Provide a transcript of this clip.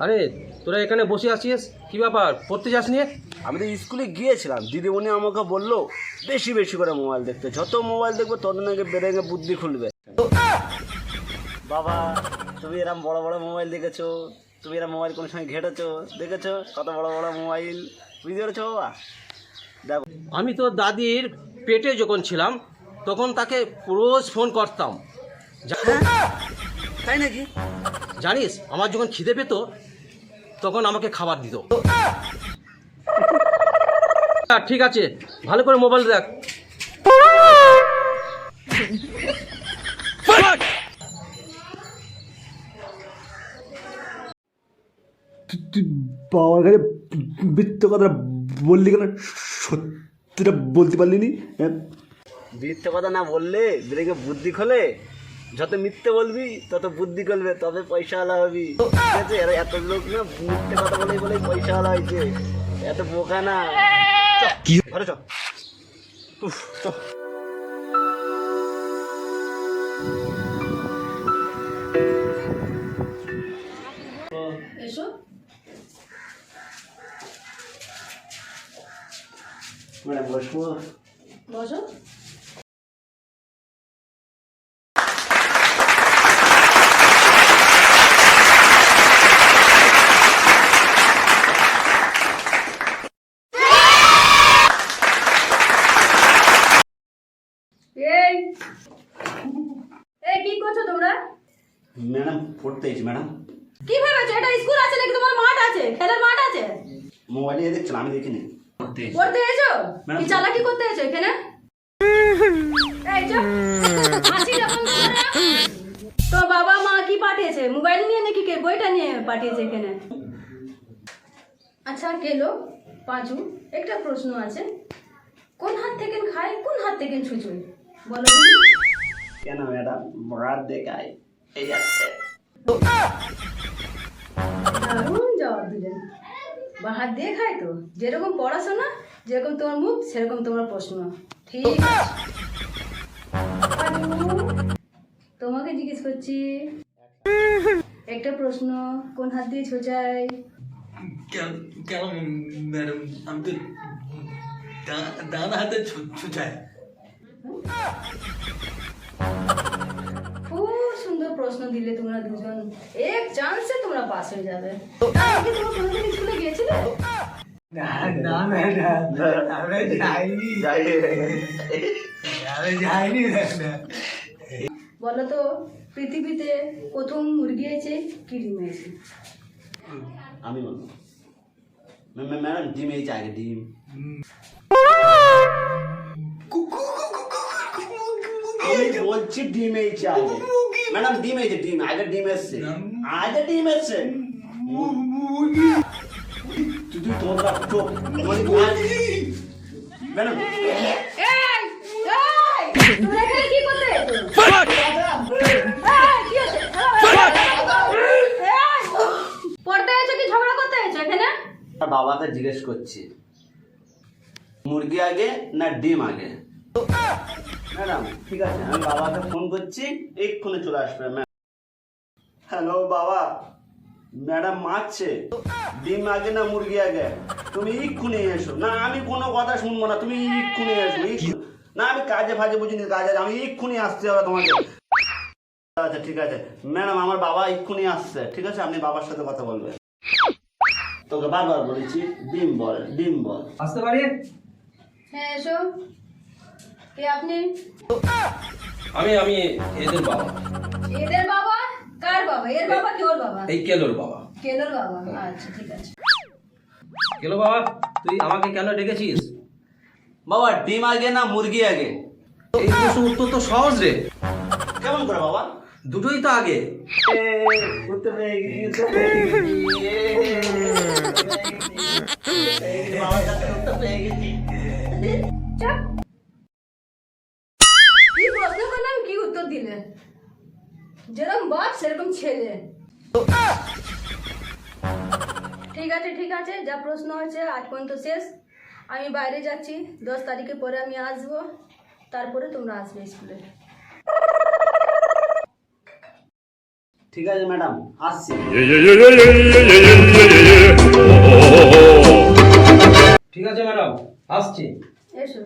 আরে তোরা এখানে বসে আসিস কি ব্যাপার? পড়তে যাস নিয়ে আমি তো স্কুলে গিয়েছিলাম। দিদিমণি আমাকে বলল বেশি বেশি করে মোবাইল দেখতে। যত মোবাইল দেখবে তত নাকি বেড়ে বুদ্ধি খুলবে। বাবা তুমি এরম বড় বড় মোবাইল দেখেছ? তুমি এরম মোবাইল কোনো সময় ঘেটেছো? দেখেছ? কত বড় বড় মোবাইল? বুঝতে পেরেছ বাবা? দেখো। আমি তো দাদির পেটে যখন ছিলাম তখন তাকে রোজ ফোন করতাম। জা- তাই নাকি? জানিস আমার যখন খিদে পেত তখন আমাকে খাবার দিত। ঠিক আছে ভালো করে মোবাইল দেখ। তুই বাবার কাছে মিথ্যে কথা বললি কেন? সত্যিটা বলতে পারলি নি? হ্যাঁ? কথা না বললে ব্রেকে বুদ্ধি খোলে? যত মিথ্যে বলবি তত বুদ্ধি করবে তবে পয়সাওয়ালা হবি। ঠিক আছে? এরা এত লোক না মিথ্যে কথা বলে বলে পয়সাওয়ালা হয়েছে। এত বোকা না। কি? ঘরে চ উফ, চ বসবো বসো এই এই কি করছ তোমরা ম্যাডাম পড়তে এসেছি ম্যাডাম। কি ভেবেছো এটা স্কুল আছে নাকি? তোমার মাঠ আছে? খেলার মাঠ আছে? মোবাইলে দেখছিলাম আমি দেখিনি। পড়তে এসো কি চালাকি করতে এসো এখানে? এই চুপ। হাসি যখন তো বাবা মা কি পাঠিয়েছে? মোবাইল নিয়ে নাকি কে? বইটা নিয়ে পাঠিয়েছে এখানে। আচ্ছা কেলো পাঁচু একটা প্রশ্ন আছে। কোন হাত থেকে খায় কোন হাত থেকে ছুঁচুই বলো। কেন ম্যাডাম? রাত দেখায়। এই দারুণ জবাব দিলেন। বা হাত দিয়ে খায় তো। যেরকম পড়াশোনা যেরকম তোমার মুখ সেরকম তোমার প্রশ্ন। ঠিক তোমাকে জিজ্ঞেস করছি একটা প্রশ্ন কোন হাত দিয়ে ছোচায়? কেন ম্যাডাম? আমি তো ডান হাতে ছুঁচাই দিলে তোমরা দুজন এক চান্সে তোমরা পাস হয়ে যাবে। স্কুলে গিয়েছিলে? না না আমরা যাইনি। আমরা যাইনি বলো তো পৃথিবীতে প্রথম মুরগি আছে কি ডিম আছে? আমি বলব। ম্যা- ম্যা- ম্যাডাম ডিম এই আগে ডিম। বলছি ডিম এই আগে ম্যাডাম ডিম এই যে ডিম আগে ডিম এসছে আগে ডিম এসছে তুই তোর চোখ ম্যাডাম বাবাকে জিজ্ঞেস করছি মুরগি আগে না ডিম আগে ম্যাডাম ঠিক আছে আমি বাবাকে ফোন করছি এক্ষুনি চলে আসবে ম্যাম হ্যালো বাবা। ম্যাডাম মারছে। ডিম আগে না মুরগি আগে? তুমি এসো। না আমি কোনো কথা শুনব না তুমি এক্ষুনি এসো না আমি কাজে ফাজে বুঝিনি কাজে। আমি এক্ষুনি আসতে হবে তোমাকে। আচ্ছা ঠিক আছে। ম্যাডাম আমার বাবা এক্ষুনি আসছে ঠিক আছে? আপনি বাবার সাথে কথা বলবেন। তোকে বারবার বলেছি ডিম বল ডিম বল। আসতে পারি? হ্যাঁ এসো। কে আপনি? আমি আমি এদের বাবা। এদের বাবা? কার বাবা? এর বাবা কি ওর বাবা? এই কেলোর বাবা। কেলোর বাবা। আচ্ছা ঠিক আছে। কেলো বাবা তুই আমাকে কেন ডেকেছিস? বাবা ডিম আগে না মুরগি আগে? এই প্রশ্ন উত্তর তো সহজ রে। কেমন করে বাবা? দুটোই তো আগে। উত্তর পেয়ে গেছি, দিলে যেরকম বাপ সেরকম ছেলে। ঠিক আছে ঠিক আছে যা প্রশ্ন হয়েছে আজ পর্যন্ত শেষ। আমি বাইরে যাচ্ছি দশ তারিখের পরে আমি আসব। তারপরে তোমরা আসবে স্কুলে। ঠিক আছে ম্যাডাম আসছি। ঠিক আছে ম্যাডাম আসছি। এসো।